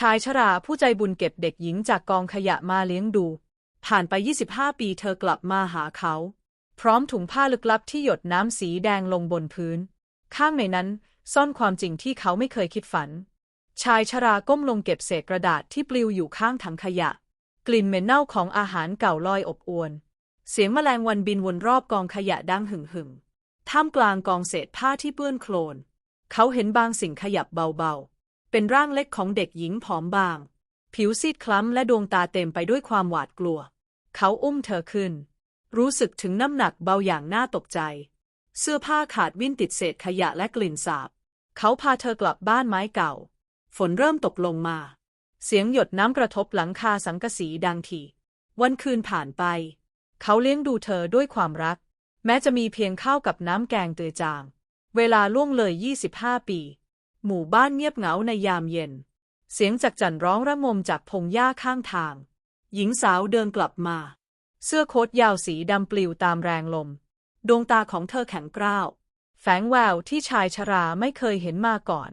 ชายชราผู้ใจบุญเก็บเด็กหญิงจากกองขยะมาเลี้ยงดู ผ่านไป 25 ปีเธอกลับมาหาเขา พร้อมถุงผ้าลึกลับที่หยดน้ำสีแดงลงบนพื้น ข้างในนั้นซ่อนความจริงที่เขาไม่เคยคิดฝัน ชายชราก้มลงเก็บเศษกระดาษที่ปลิวอยู่ข้างถังขยะ กลิ่นเหม็นเน่าของอาหารเก่าลอยอบอวน เสียงแมลงวันบินวนรอบกองขยะดังหึ่งหึ่งท่ามกลางกองเศษผ้าที่เปื้อนโคลน เขาเห็นบางสิ่งขยับเบาๆ เป็นร่างเล็กของเด็กหญิงผอมบาง ผิวซีดคล้ำและดวงตาเต็มไปด้วยความหวาดกลัว เขาอุ้มเธอขึ้น รู้สึกถึงน้ำหนักเบาอย่างน่าตกใจ เสื้อผ้าขาดวิ่นติดเศษขยะและกลิ่นสาบ เขาพาเธอกลับบ้านไม้เก่า ฝนเริ่มตกลงมา เสียงหยดน้ำกระทบหลังคาสังกะสีดังทีวันคืนผ่านไป เขาเลี้ยงดูเธอด้วยความรัก แม้จะมีเพียงข้าวกับน้ำแกงเตือจาง เวลาล่วงเลย 25 ปี หมู่บ้านเงียบเหงาในยามเย็น เสียงจักจั่นร้องระงมจากพงหญ้าข้างทาง หญิงสาวเดินกลับมา เสื้อโค้ทยาวสีดำปลิวตามแรงลม ดวงตาของเธอแข็งกร้าว แฝงแววที่ชายชราไม่เคยเห็นมาก่อน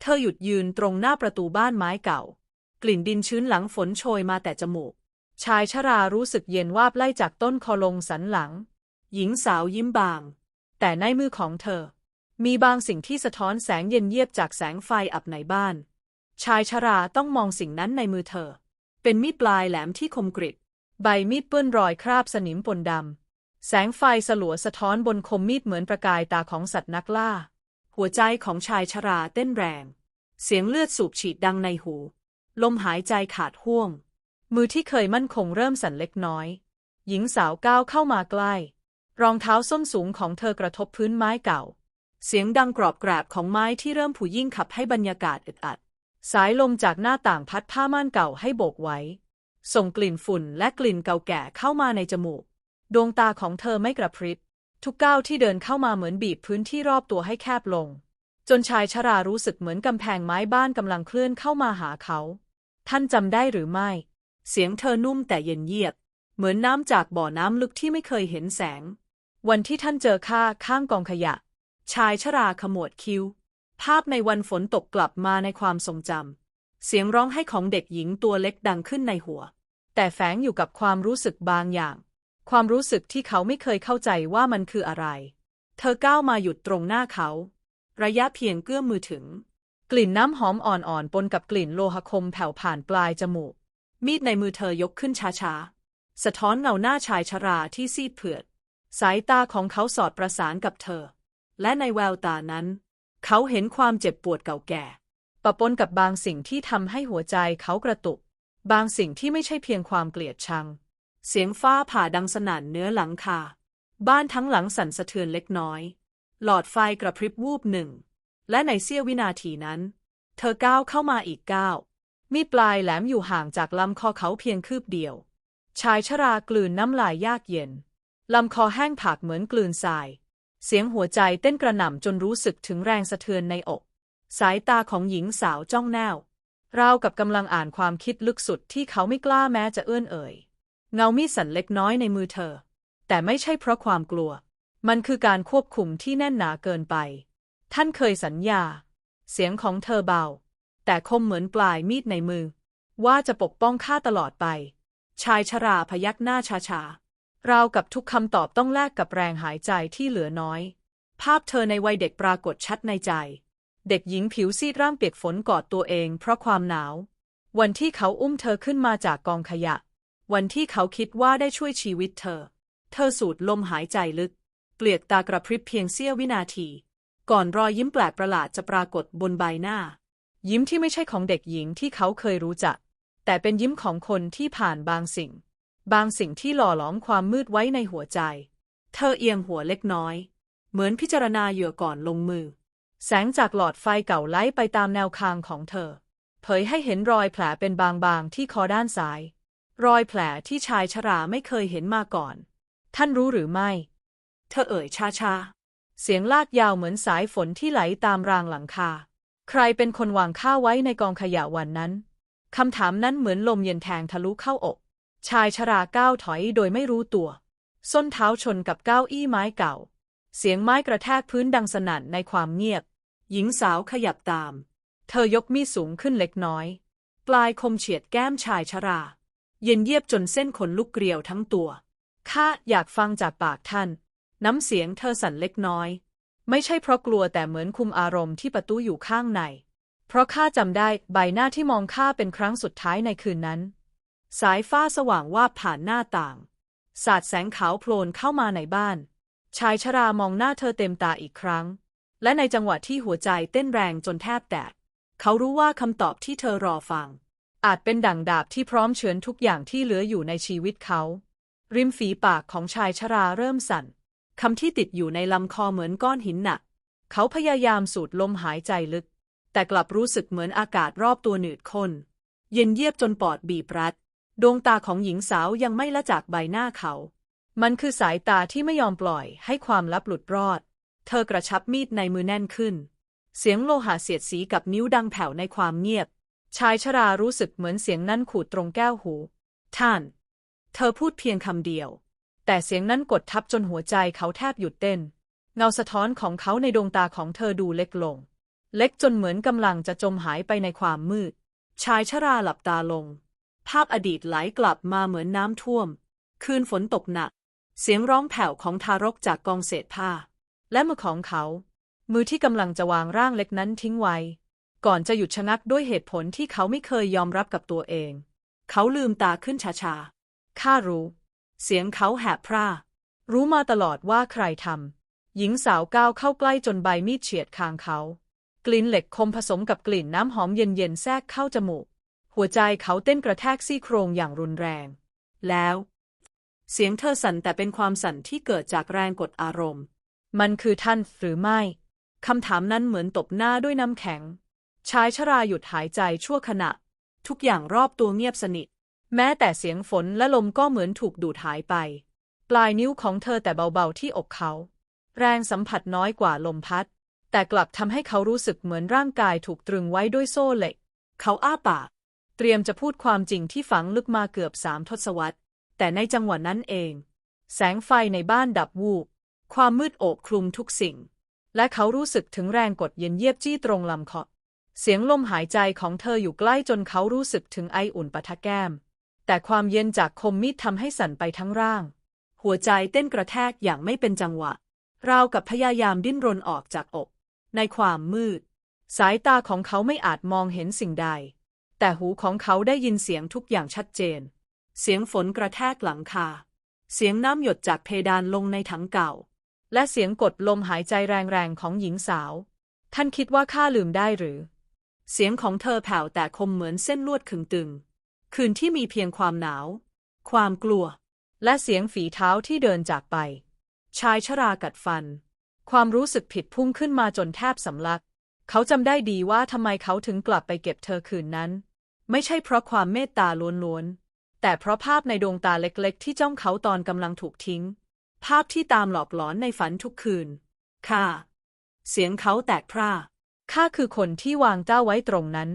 เธอหยุดยืนตรงหน้าประตูบ้านไม้เก่า กลิ่นดินชื้นหลังฝนโชยมาแต่จมูก ชายชรารู้สึกเย็นวาบไล่จากต้นคอลงสันหลัง หญิงสาวยิ้มบาง แต่ในมือของเธอ มีบางสิ่งที่สะท้อนแสงเย็นเยียบจากแสงไฟอับในบ้าน ชายชราต้องมองสิ่งนั้นในมือเธอ เป็นมีดปลายแหลมที่คมกริบ ใบมีดเปื้อนรอยคราบสนิมปนดำ แสงไฟสลัวสะท้อนบนคมมีดเหมือนประกายตาของสัตว์นักล่า หัวใจของชายชราเต้นแรง เสียงเลือดสูบฉีดดังในหู ลมหายใจขาดห่วง มือที่เคยมั่นคงเริ่มสั่นเล็กน้อย หญิงสาวก้าวเข้ามาใกล้ รองเท้าส้นสูงของเธอกระทบพื้นไม้เก่า เสียงดังกรอบแกรบของไม้ที่เริ่มผุยิ่งขับให้บรรยากาศอึดอัด สายลมจากหน้าต่างพัดผ้าม่านเก่าให้โบกไว้ ส่งกลิ่นฝุ่นและกลิ่นเก่าแก่เข้ามาในจมูก ดวงตาของเธอไม่กระพริบ ทุกก้าวที่เดินเข้ามาเหมือนบีบพื้นที่รอบตัวให้แคบลง จนชายชรารู้สึกเหมือนกำแพงไม้บ้านกำลังเคลื่อนเข้ามาหาเขา ท่านจำได้หรือไม่ เสียงเธอนุ่มแต่เย็นเยียบ เหมือนน้ำจากบ่อน้ำลึกที่ไม่เคยเห็นแสง วันที่ท่านเจอข้าข้างกองขยะ ชายชราขมวดคิ้ว ภาพในวันฝนตกกลับมาในความทรงจำ เสียงร้องไห้ของเด็กหญิงตัวเล็กดังขึ้นในหัว แต่แฝงอยู่กับความรู้สึกบางอย่าง ความรู้สึกที่เขาไม่เคยเข้าใจว่ามันคืออะไร เธอก้าวมาหยุดตรงหน้าเขา ระยะเพียงเกื้อมมือถึง กลิ่นน้ำหอมอ่อนๆปนกับกลิ่นโลหะคมแผ่วผ่านปลายจมูก มีดในมือเธอยกขึ้นช้าๆ สะท้อนเงาหน้าชายชราที่ซีดเผือด สายตาของเขาสอดประสานกับเธอ และในแววตานั้น เขาเห็นความเจ็บปวดเก่าแก่ปะปนกับบางสิ่งที่ทำให้หัวใจเขากระตุก บางสิ่งที่ไม่ใช่เพียงความเกลียดชัง เสียงฟ้าผ่าดังสนั่นเนื้อหลังคา บ้านทั้งหลังสั่นสะเทือนเล็กน้อย หลอดไฟกระพริบวูบหนึ่ง และในเสี้ยววินาทีนั้น เธอก้าวเข้ามาอีกก้าวมีปลายแหลมอยู่ห่างจากลำคอเขาเพียงคืบเดียว ชายชรากลืนน้ำลายยากเย็น ลำคอแห้งผากเหมือนกลืนทราย เสียงหัวใจเต้นกระหน่ำจนรู้สึกถึงแรงสะเทือนในอก สายตาของหญิงสาวจ้องแนวราวกับกำลังอ่านความคิดลึกสุดที่เขาไม่กล้าแม้จะเอื้อนเอ่ย เงามีดสั่นเล็กน้อยในมือเธอ แต่ไม่ใช่เพราะความกลัว มันคือการควบคุมที่แน่นหนาเกินไป ท่านเคยสัญญา เสียงของเธอเบา แต่คมเหมือนปลายมีดในมือ ว่าจะปกป้องข้าตลอดไป ชายชราพยักหน้าช้า ราวกับทุกคำตอบต้องแลกกับแรงหายใจที่เหลือน้อย ภาพเธอในวัยเด็กปรากฏชัดในใจ เด็กหญิงผิวซีดร่างเปียกฝนกอดตัวเองเพราะความหนาว วันที่เขาอุ้มเธอขึ้นมาจากกองขยะ วันที่เขาคิดว่าได้ช่วยชีวิตเธอ เธอสูดลมหายใจลึกเกลียดตากระพริบเพียงเสี้ยววินาที ก่อนรอยยิ้มแปลกประหลาดจะปรากฏบนใบหน้า ยิ้มที่ไม่ใช่ของเด็กหญิงที่เขาเคยรู้จัก แต่เป็นยิ้มของคนที่ผ่านบางสิ่ง บางสิ่งที่หล่อหลอมความมืดไว้ในหัวใจ เธอเอียงหัวเล็กน้อย เหมือนพิจารณาเหยื่อก่อนลงมือ แสงจากหลอดไฟเก่าไล่ไปตามแนวคางของเธอ เผยให้เห็นรอยแผลเป็นบางๆที่คอด้านซ้าย รอยแผลที่ชายชราไม่เคยเห็นมาก่อน ท่านรู้หรือไม่ เธอเอ่ยช้าๆ เสียงลากยาวเหมือนสายฝนที่ไหลตามรางหลังคา ใครเป็นคนวางข้าไว้ในกองขยะวันนั้นคำถามนั้นเหมือนลมเย็นแทงทะลุเข้าอก ชายชราก้าวถอยโดยไม่รู้ตัว ส้นเท้าชนกับเก้าอี้ไม้เก่า เสียงไม้กระแทกพื้นดังสนั่นในความเงียบ หญิงสาวขยับตาม เธอยกมีดสูงขึ้นเล็กน้อย ปลายคมเฉียดแก้มชายชรา เย็นเยียบจนเส้นขนลุกเกลียวทั้งตัว ข้าอยากฟังจากปากท่าน น้ำเสียงเธอสั่นเล็กน้อย ไม่ใช่เพราะกลัวแต่เหมือนคุมอารมณ์ที่ประตูอยู่ข้างใน เพราะข้าจำได้ใบหน้าที่มองข้าเป็นครั้งสุดท้ายในคืนนั้น สายฟ้าสว่างวาบผ่านหน้าต่าง สาดแสงขาวโพลนเข้ามาในบ้าน ชายชรามองหน้าเธอเต็มตาอีกครั้ง และในจังหวะที่หัวใจเต้นแรงจนแทบแตก เขารู้ว่าคำตอบที่เธอรอฟัง อาจเป็นดั่งดาบที่พร้อมเฉือนทุกอย่างที่เหลืออยู่ในชีวิตเขา ริมฝีปากของชายชราเริ่มสั่นคำที่ติดอยู่ในลำคอเหมือนก้อนหินหนัก เขาพยายามสูดลมหายใจลึก แต่กลับรู้สึกเหมือนอากาศรอบตัวหนืดข้นเย็นเยียบจนปอดบีบรัด ดวงตาของหญิงสาวยังไม่ละจากใบหน้าเขา มันคือสายตาที่ไม่ยอมปล่อยให้ความลับหลุดรอด เธอกระชับมีดในมือแน่นขึ้น เสียงโลหะเสียดสีกับนิ้วดังแผ่วในความเงียบ ชายชรารู้สึกเหมือนเสียงนั้นขูดตรงแก้วหู ท่าน เธอพูดเพียงคำเดียว แต่เสียงนั้นกดทับจนหัวใจเขาแทบหยุดเต้น เงาสะท้อนของเขาในดวงตาของเธอดูเล็กลง เล็กจนเหมือนกำลังจะจมหายไปในความมืด ชายชราหลับตาลง ภาพอดีตไหลกลับมาเหมือนน้ำท่วม คืนฝนตกหนัก เสียงร้องแผ่วของทารกจากกองเศษผ้า และมือของเขา มือที่กำลังจะวางร่างเล็กนั้นทิ้งไว้ ก่อนจะหยุดชะงักด้วยเหตุผลที่เขาไม่เคยยอมรับกับตัวเอง เขาลืมตาขึ้นช้าๆข้ารู้ เสียงเขาแหบพร่า รู้มาตลอดว่าใครทำหญิงสาวก้าวเข้าใกล้จนใบมีดเฉียดคางเขา กลิ่นเหล็กคมผสมกับกลิ่นน้ำหอมเย็นๆแทรกเข้าจมูก หัวใจเขาเต้นกระแทกซี่โครงอย่างรุนแรง แล้ว เสียงเธอสั่นแต่เป็นความสั่นที่เกิดจากแรงกดอารมณ์ มันคือท่านหรือไม่คำถามนั้นเหมือนตบหน้าด้วยน้ำแข็ง ชายชราหยุดหายใจชั่วขณะ ทุกอย่างรอบตัวเงียบสนิท แม้แต่เสียงฝนและลมก็เหมือนถูกดูดหายไป ปลายนิ้วของเธอแต่เบาๆที่อกเขา แรงสัมผัสน้อยกว่าลมพัด แต่กลับทำให้เขารู้สึกเหมือนร่างกายถูกตรึงไว้ด้วยโซ่เหล็ก เขาอ้าปาก เตรียมจะพูดความจริงที่ฝังลึกมาเกือบสามทศวรรษ แต่ในจังหวะนั้นเอง แสงไฟในบ้านดับวูบ ความมืดโอบคลุมทุกสิ่ง และเขารู้สึกถึงแรงกดเย็นเยียบจี้ตรงลำคอ เสียงลมหายใจของเธออยู่ใกล้จนเขารู้สึกถึงไออุ่นปะทะแก้ม แต่ความเย็นจากคมมีดทำให้สั่นไปทั้งร่าง หัวใจเต้นกระแทกอย่างไม่เป็นจังหวะ ราวกับพยายามดิ้นรนออกจากอก ในความมืด สายตาของเขาไม่อาจมองเห็นสิ่งใด แต่หูของเขาได้ยินเสียงทุกอย่างชัดเจน เสียงฝนกระแทกหลังคา เสียงน้ำหยดจากเพดานลงในถังเก่า และเสียงกดลมหายใจแรงๆของหญิงสาว ท่านคิดว่าข้าลืมได้หรือ เสียงของเธอแผ่วแต่คมเหมือนเส้นลวดขึงตึง คืนที่มีเพียงความหนาว ความกลัว และเสียงฝีเท้าที่เดินจากไป ชายชรากัดฟัน ความรู้สึกผิดพุ่งขึ้นมาจนแทบสำลัก เขาจำได้ดีว่าทำไมเขาถึงกลับไปเก็บเธอคืนนั้น ไม่ใช่เพราะความเมตตาล้วนๆ แต่เพราะภาพในดวงตาเล็กๆ ที่จ้องเขาตอนกำลังถูกทิ้ง ภาพที่ตามหลอกหลอนในฝันทุกคืน ค่ะ เสียงเขาแตกพร่าข้าคือคนที่วางเจ้าไว้ตรงนั้น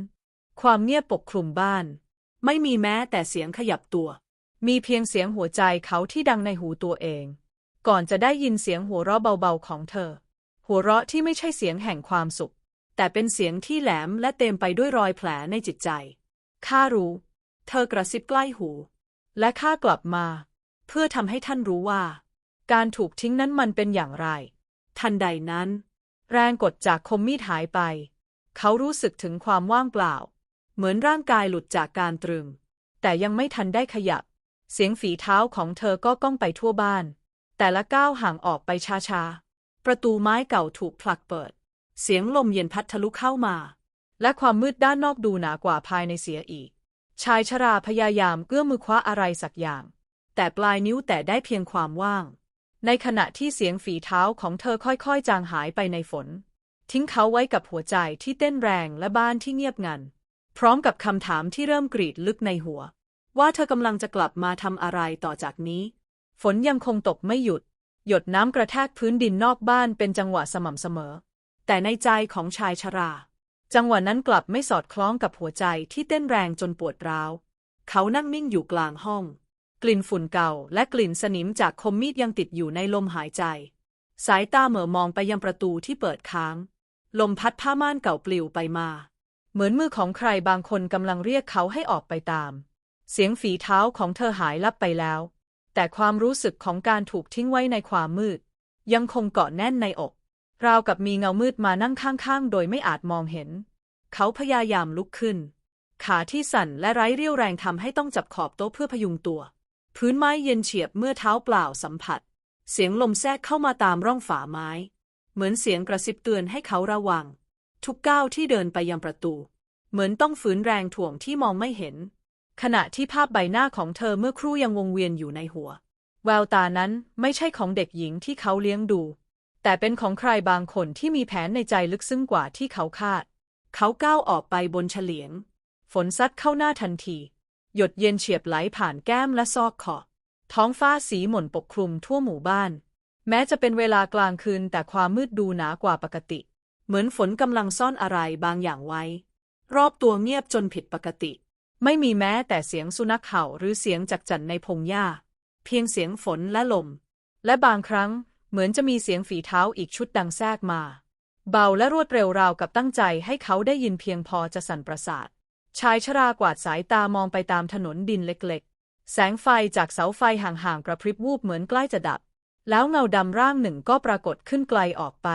ความเงียบปกคลุมบ้าน ไม่มีแม้แต่เสียงขยับตัว มีเพียงเสียงหัวใจเขาที่ดังในหูตัวเอง ก่อนจะได้ยินเสียงหัวเราะเบาๆของเธอ หัวเราะที่ไม่ใช่เสียงแห่งความสุข แต่เป็นเสียงที่แหลมและเต็มไปด้วยรอยแผลในจิตใจ ข้ารู้ เธอกระซิบใกล้หู และข้ากลับมา เพื่อทำให้ท่านรู้ว่า การถูกทิ้งนั้นมันเป็นอย่างไร ทันใดนั้น แรงกดจากคมมีดหายไป เขารู้สึกถึงความว่างเปล่า เหมือนร่างกายหลุดจากการตรึง แต่ยังไม่ทันได้ขยับ เสียงฝีเท้าของเธอก็ก้องไปทั่วบ้าน แต่ละก้าวห่างออกไปช้าๆ ประตูไม้เก่าถูกผลักเปิด เสียงลมเย็นพัดทะลุเข้ามา และความมืดด้านนอกดูหนากว่าภายในเสียอีก ชายชราพยายามเอื้อมมือคว้าอะไรสักอย่าง แต่ปลายนิ้วแต่ได้เพียงความว่าง ในขณะที่เสียงฝีเท้าของเธอค่อยๆ จางหายไปในฝน ทิ้งเขาไว้กับหัวใจที่เต้นแรงและบ้านที่เงียบงัน พร้อมกับคำถามที่เริ่มกรีดลึกในหัว ว่าเธอกำลังจะกลับมาทำอะไรต่อจากนี้ ฝนยังคงตกไม่หยุด หยดน้ำกระแทกพื้นดินนอกบ้านเป็นจังหวะสม่ำเสมอ แต่ในใจของชายชรา จังหวะนั้นกลับไม่สอดคล้องกับหัวใจที่เต้นแรงจนปวดร้าว เขานั่งนิ่งอยู่กลางห้อง กลิ่นฝุ่นเก่าและกลิ่นสนิมจากคมมีดยังติดอยู่ในลมหายใจ สายตาเหม่อมองไปยังประตูที่เปิดค้าง ลมพัดผ้าม่านเก่าปลิวไปมา เหมือนมือของใครบางคนกำลังเรียกเขาให้ออกไปตาม เสียงฝีเท้าของเธอหายลับไปแล้ว แต่ความรู้สึกของการถูกทิ้งไว้ในความมืด ยังคงเกาะแน่นในอก ราวกับมีเงามืดมานั่งข้างๆ โดยไม่อาจมองเห็น เขาพยายามลุกขึ้น ขาที่สั่นและไร้เรี่ยวแรงทำให้ต้องจับขอบโต๊ะเพื่อพยุงตัว พื้นไม้เย็นเฉียบเมื่อเท้าเปล่าสัมผัส เสียงลมแทรกเข้ามาตามร่องฝาไม้ เหมือนเสียงกระซิบเตือนให้เขาระวัง ทุกก้าวที่เดินไปยังประตู เหมือนต้องฝืนแรงถ่วงที่มองไม่เห็น ขณะที่ภาพใบหน้าของเธอเมื่อครู่ยังวงเวียนอยู่ในหัว แววตานั้นไม่ใช่ของเด็กหญิงที่เขาเลี้ยงดู แต่เป็นของใครบางคนที่มีแผนในใจลึกซึ้งกว่าที่เขาคาด เขาก้าวออกไปบนเฉลียง ฝนซัดเข้าหน้าทันที หยดเย็นเฉียบไหลผ่านแก้มและซอกคอท้องฟ้าสีหม่นปกคลุมทั่วหมู่บ้าน แม้จะเป็นเวลากลางคืนแต่ความมืดดูหนากว่าปกติ เหมือนฝนกำลังซ่อนอะไรบางอย่างไว้ รอบตัวเงียบจนผิดปกติ ไม่มีแม้แต่เสียงสุนัขเห่าหรือเสียงจักจั่นในพงหญ้า เพียงเสียงฝนและลม และบางครั้ง เหมือนจะมีเสียงฝีเท้าอีกชุดดังแทรกมา เบาและรวดเร็วราวกับตั้งใจให้เขาได้ยินเพียงพอจะสั่นประสาท ชายชรากวาดสายตามองไปตามถนนดินเล็กๆ แสงไฟจากเสาไฟห่างๆกระพริบวูบเหมือนใกล้จะดับ แล้วเงาดำร่างหนึ่งก็ปรากฏขึ้นไกลออกไป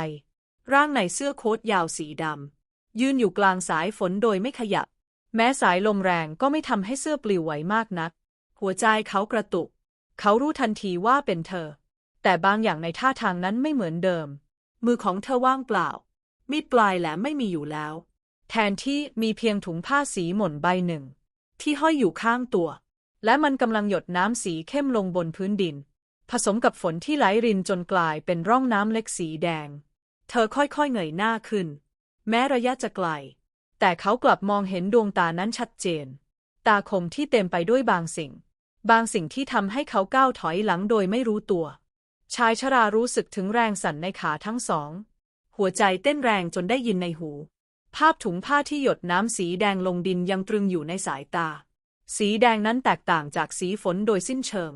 ร่างในเสื้อโค้ทยาวสีดำยืนอยู่กลางสายฝนโดยไม่ขยับ แม้สายลมแรงก็ไม่ทำให้เสื้อปลิวไหวมากนัก หัวใจเขากระตุก เขารู้ทันทีว่าเป็นเธอ แต่บางอย่างในท่าทางนั้นไม่เหมือนเดิม มือของเธอว่างเปล่า มีดปลายแหลมไม่มีอยู่แล้ว แทนที่มีเพียงถุงผ้าสีหม่นใบหนึ่ง ที่ห้อยอยู่ข้างตัว และมันกำลังหยดน้ำสีเข้มลงบนพื้นดิน ผสมกับฝนที่ไหลรินจนกลายเป็นร่องน้ำเล็กสีแดง เธอค่อยๆเงยหน้าขึ้น แม้ระยะจะไกล แต่เขากลับมองเห็นดวงตานั้นชัดเจน ตาคมที่เต็มไปด้วยบางสิ่ง บางสิ่งที่ทำให้เขาก้าวถอยหลังโดยไม่รู้ตัว ชายชรารู้สึกถึงแรงสั่นในขาทั้งสอง หัวใจเต้นแรงจนได้ยินในหู ภาพถุงผ้าที่หยดน้ำสีแดงลงดินยังตรึงอยู่ในสายตา สีแดงนั้นแตกต่างจากสีฝนโดยสิ้นเชิง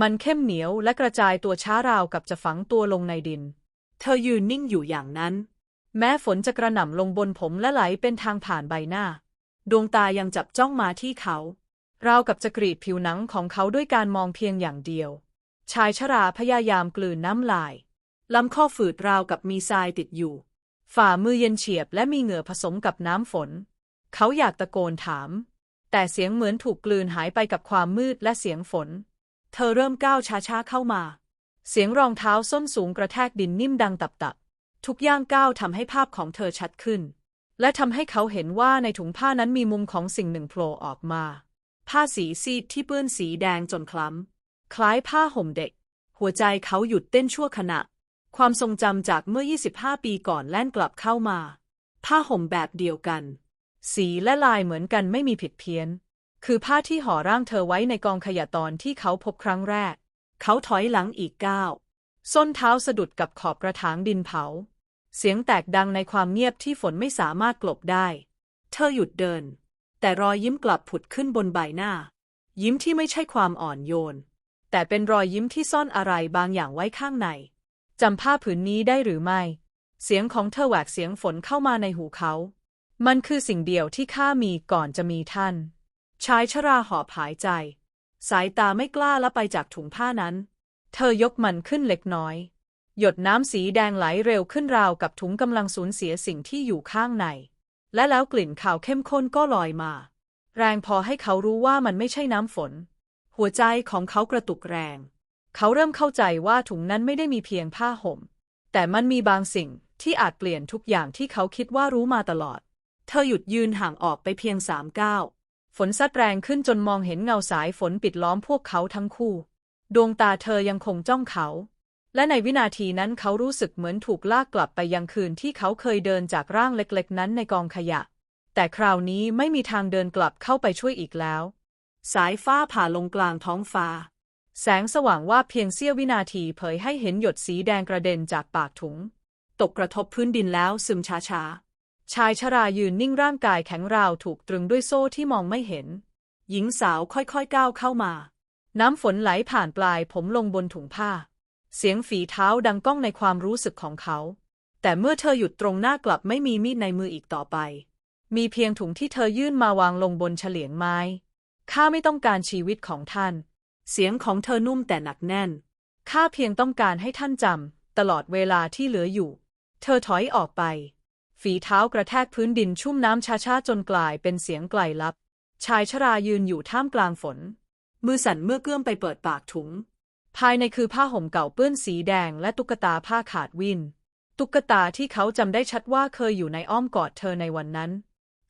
มันเข้มเหนียวและกระจายตัวช้าราวกับจะฝังตัวลงในดิน เธอยืนนิ่งอยู่อย่างนั้น แม้ฝนจะกระหน่ำลงบนผมและไหลเป็นทางผ่านใบหน้า ดวงตายังจับจ้องมาที่เขา ราวกับจะกรีดผิวหนังของเขาด้วยการมองเพียงอย่างเดียว ชายชราพยายามกลืนน้ำลาย ลำข้อฝืดราวกับมีทรายติดอยู่ ฝ่ามือเย็นเฉียบและมีเหงื่อผสมกับน้ำฝน เขาอยากตะโกนถาม แต่เสียงเหมือนถูกกลืนหายไปกับความมืดและเสียงฝน เธอเริ่มก้าวช้าๆเข้ามา เสียงรองเท้าส้นสูงกระแทกดินนิ่มดังตับๆ ทุกย่างก้าวทำให้ภาพของเธอชัดขึ้น และทำให้เขาเห็นว่าในถุงผ้านั้นมีมุมของสิ่งหนึ่งโผล่ออกมา ผ้าสีซีดที่เปื้อนสีแดงจนคล้ำ คล้ายผ้าห่มเด็ก หัวใจเขาหยุดเต้นชั่วขณะ ความทรงจำจากเมื่อ 25 ปีก่อนแล่นกลับเข้ามา ผ้าห่มแบบเดียวกัน สีและลายเหมือนกันไม่มีผิดเพี้ยน คือผ้าที่ห่อร่างเธอไว้ในกองขยะตอนที่เขาพบครั้งแรก เขาถอยหลังอีกก้าวส้นเท้าสะดุดกับขอบกระถางดินเผา เสียงแตกดังในความเงียบที่ฝนไม่สามารถกลบได้ เธอหยุดเดิน แต่รอยยิ้มกลับผุดขึ้นบนใบหน้า ยิ้มที่ไม่ใช่ความอ่อนโยน แต่เป็นรอยยิ้มที่ซ่อนอะไรบางอย่างไว้ข้างในจำผ้าผืนนี้ได้หรือไม่ เสียงของเธอแหวกเสียงฝนเข้ามาในหูเขา มันคือสิ่งเดียวที่ข้ามีก่อนจะมีท่าน ชายชราหอบหายใจ สายตาไม่กล้าละไปจากถุงผ้านั้น เธอยกมันขึ้นเล็กน้อย หยดน้ำสีแดงไหลเร็วขึ้นราวกับถุงกำลังสูญเสียสิ่งที่อยู่ข้างใน และแล้วกลิ่นขาวเข้มข้นก็ลอยมา แรงพอให้เขารู้ว่ามันไม่ใช่น้ำฝน หัวใจของเขากระตุกแรง เขาเริ่มเข้าใจว่าถุงนั้นไม่ได้มีเพียงผ้าห่ม แต่มันมีบางสิ่งที่อาจเปลี่ยนทุกอย่างที่เขาคิดว่ารู้มาตลอด เธอหยุดยืนห่างออกไปเพียงสามก้าวฝนซัดแรงขึ้นจนมองเห็นเงาสายฝนปิดล้อมพวกเขาทั้งคู่ ดวงตาเธอยังคงจ้องเขา และในวินาทีนั้นเขารู้สึกเหมือนถูกลากกลับไปยังคืนที่เขาเคยเดินจากร่างเล็กๆ นั้นในกองขยะ แต่คราวนี้ไม่มีทางเดินกลับเข้าไปช่วยอีกแล้ว สายฟ้าผ่าลงกลางท้องฟ้า แสงสว่างว่าเพียงเสี้ยววินาทีเผยให้เห็นหยดสีแดงกระเด็นจากปากถุง ตกกระทบพื้นดินแล้วซึมช้าๆชายชรายืนนิ่งร่างกายแข็งราวถูกตรึงด้วยโซ่ที่มองไม่เห็น หญิงสาวค่อยๆก้าวเข้ามา น้ำฝนไหลผ่านปลายผมลงบนถุงผ้า เสียงฝีเท้าดังก้องในความรู้สึกของเขา แต่เมื่อเธอหยุดตรงหน้ากลับไม่มีมีดในมืออีกต่อไป มีเพียงถุงที่เธอยื่นมาวางลงบนเฉลียงไม้ ข้าไม่ต้องการชีวิตของท่าน เสียงของเธอนุ่มแต่หนักแน่น ข้าเพียงต้องการให้ท่านจำ ตลอดเวลาที่เหลืออยู่ เธอถอยออกไป ฝีเท้ากระแทกพื้นดินชุ่มน้ำช้าๆจนกลายเป็นเสียงไกลลับ ชายชรายืนอยู่ท่ามกลางฝน มือสั่นเมื่อเกื้อมไปเปิดปากถุง ภายในคือผ้าห่มเก่าเปื้อนสีแดงและตุ๊กตาผ้าขาดวิน ตุ๊กตาที่เขาจำได้ชัดว่าเคยอยู่ในอ้อมกอดเธอในวันนั้น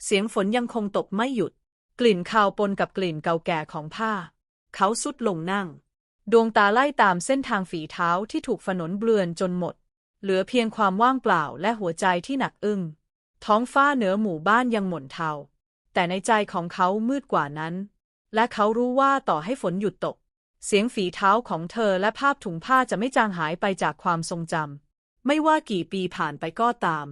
เสียงฝนยังคงตกไม่หยุด กลิ่นคาวปนกับกลิ่นเก่าแก่ของผ้า เขาสุดลงนั่ง ดวงตาไล่ตามเส้นทางฝีเท้าที่ถูกฝนนเบลือนจนหมด เหลือเพียงความว่างเปล่าและหัวใจที่หนักอึ้ง ท้องฟ้าเหนือหมู่บ้านยังหม่นเทา แต่ในใจของเขามืดกว่านั้น และเขารู้ว่าต่อให้ฝนหยุดตก เสียงฝีเท้าของเธอและภาพถุงผ้าจะไม่จางหายไปจากความทรงจำ ไม่ว่ากี่ปีผ่านไปก็ตาม